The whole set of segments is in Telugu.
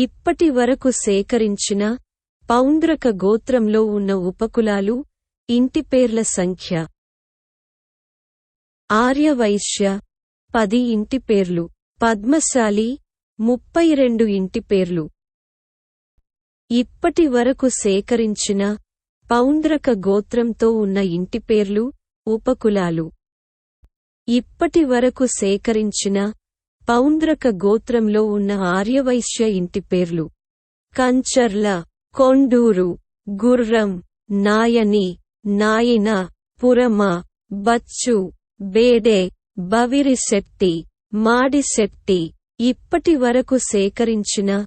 ఇప్పటి వరకు సేకరించిన పౌండ్రక గోత్రంలో ఉన్న ఉపకులాలు ఇంటి పేర్ల సంఖ్య. ఆర్యవైశ్య పది ఇంటి పేర్లు. పద్మశాలి ముప్పై రెండు ఇంటి పేర్లు. ఇప్పటి వరకు సేకరించిన పౌండ్రక గోత్రంతో ఉన్న ఇంటి పేర్లు ఉపకులాలు. ఇప్పటి వరకు సేకరించిన పౌంద్రక గోత్రంలో ఉన్న ఆర్యవైశ్య ఇంటి పేర్లు. కంచర్ల కొండూరు గుర్రం నాయని నాయన పురమ బచ్చు బేడే బవిరిశెట్టి మాడిశెట్టి ఇప్పటి వరకు సేకరించిన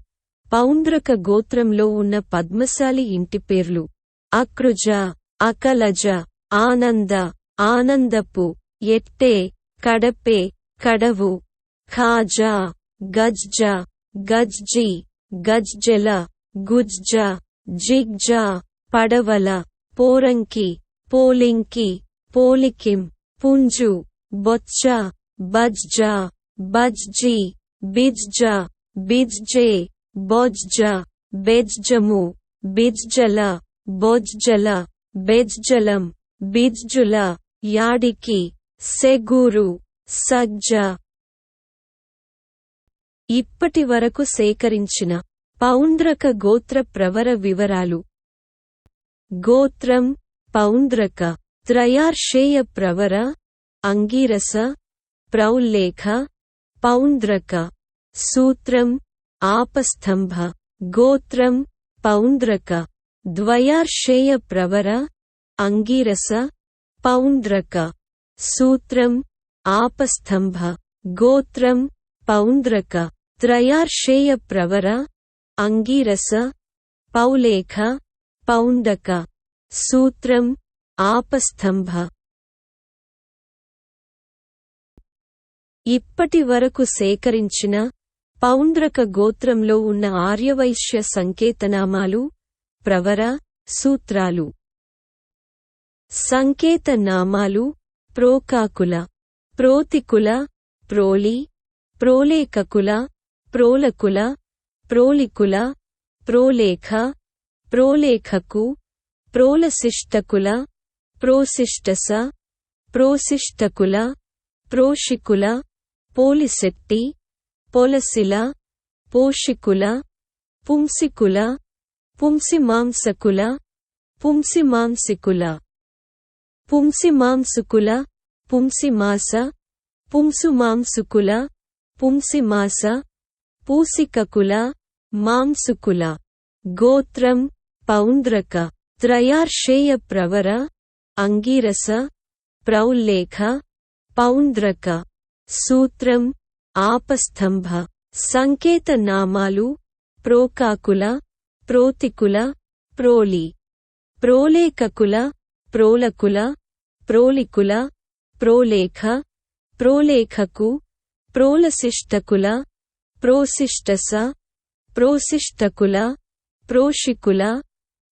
పౌంద్రక గోత్రంలో ఉన్న పద్మశాలి ఇంటి పేర్లు. అక్రుజ అకలజ ఆనంద ఆనందపు ఎట్టే కడపే కడవు Khaja, Gajja, Gajji, Gajjila, Gujja, Jigja, Padavala, Poranki, Polinki, Polikim, Punju, Boccha, Bajja, Bajji, Bijja, Bijje, Bojja, Bejjamu, Bijjala, Bojjala, Bejjalam, Bijjula, Yadiki, Seguru, Sajja, ఇప్పటి వరకు సేకరించిన పౌండ్రక గోత్ర ప్రవర వివరాలు. గోత్రం పౌండ్రక త్రయార్షేయ ప్రవర అంగీరస ప్రౌల్లేఖ పౌండ్రక సూత్రం ఆపస్తంభ గోత్రం పౌండ్రక ద్వయార్షేయ ప్రవర అంగీరస పౌండ్రక సూత్రం ఆపస్తంభ గోత్రం పౌండ్రక త్రయార్షేయ ప్రవర అంగీరస పౌలేఖ పౌండక సూత్రం ఆపస్తంభ ఇప్పటి వరకు సేకరించిన పౌండ్రక గోత్రంలో ఉన్న ఆర్యవైశ్య సంకేతనామాలు ప్రవర సూత్రాలు. సంకేతనామాలు ప్రోకాకుల ప్రోతికుల ప్రోలి ప్రోలేకకుల ప్రోలకుల ప్రోలికుల ప్రోలేఖ ప్రోలేఖకు ప్రోలశిష్టకుల ప్రోశిష్టస ప్రోశిష్టకుల ప్రోషికుల పోలిశెట్టి పొలసిల పోషికుల పుంసికుల పుంసిమాంసకుల పుంసిమాంసికుల పుంసిమాంసుకుల పుంసిమాస పుంసుమాంసుకుల పుంసిమాస పూసికకుల మాంసుకుల గోత్రం పౌండ్రక త్రయార్షేయ ప్రవర అంగీరస ప్రౌల్లేఖ పౌంద్రక సూత్రం ఆపస్తంభ సంకేత నామాలు ప్రోకాకుల ప్రోతికుల ప్రోలి ప్రోలేకకుల ప్రోలకుల ప్రోలికుల ప్రోలేఖ ప్రోలేఖకు ప్రోలశిష్టకుల ప్రోశిష్టస ప్రోశిష్టకుల ప్రోషికుల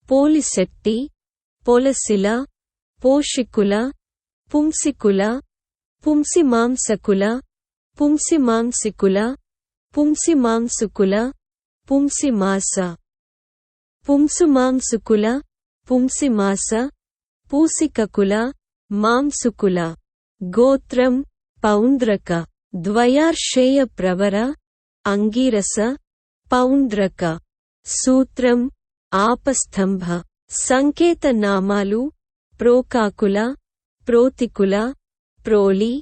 పోలిశెట్టి పొలసిల పోషికుల పుంసికుల పుంసిమాంసకుల పుంసిమాంసికుల పుంసిమాంసుకుల పుంసిమాస పుంసుమాంసుకుల పుంసిమాస పూసికకుల మాంసుకుల గోత్రం పౌంద్రక. ద్వయార్షేయ ప్రవర అంగీరస పౌండ్రక సూత్రం ఆపస్తంభ సంకేత నామాలు ప్రోకాకుల ప్రోతికుల ప్రోలి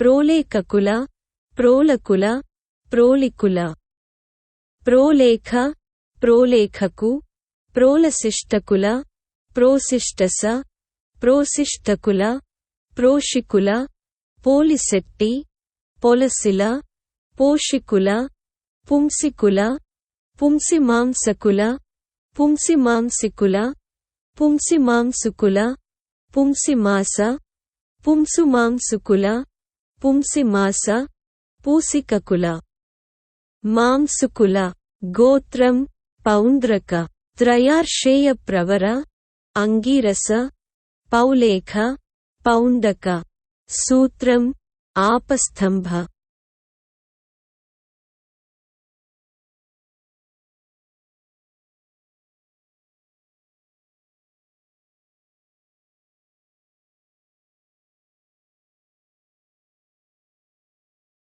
ప్రోలేకకుల ప్రోలకుల ప్రోలికుల ప్రోలేఖ ప్రోలేఖకు ప్రోలశిష్టకుల ప్రోశిష్టస ప్రోశిష్టకుల ప్రోషికుల పోలిశెట్టి పొలసిల పోషికుల పుంసికుల పుంసిమాంసకుల పుంసిమాంసికుల పుంసిమాంసుకుల పుంసిమాస పుంసుమాంసుకుల పుంసిమాస పూసికకుల. మాంసుకుల గోత్రం పౌంద్రక త్రయార్షేయ ప్రవర అంగీరస పౌలేఖ పౌండక సూత్రం ఆపస్తంభ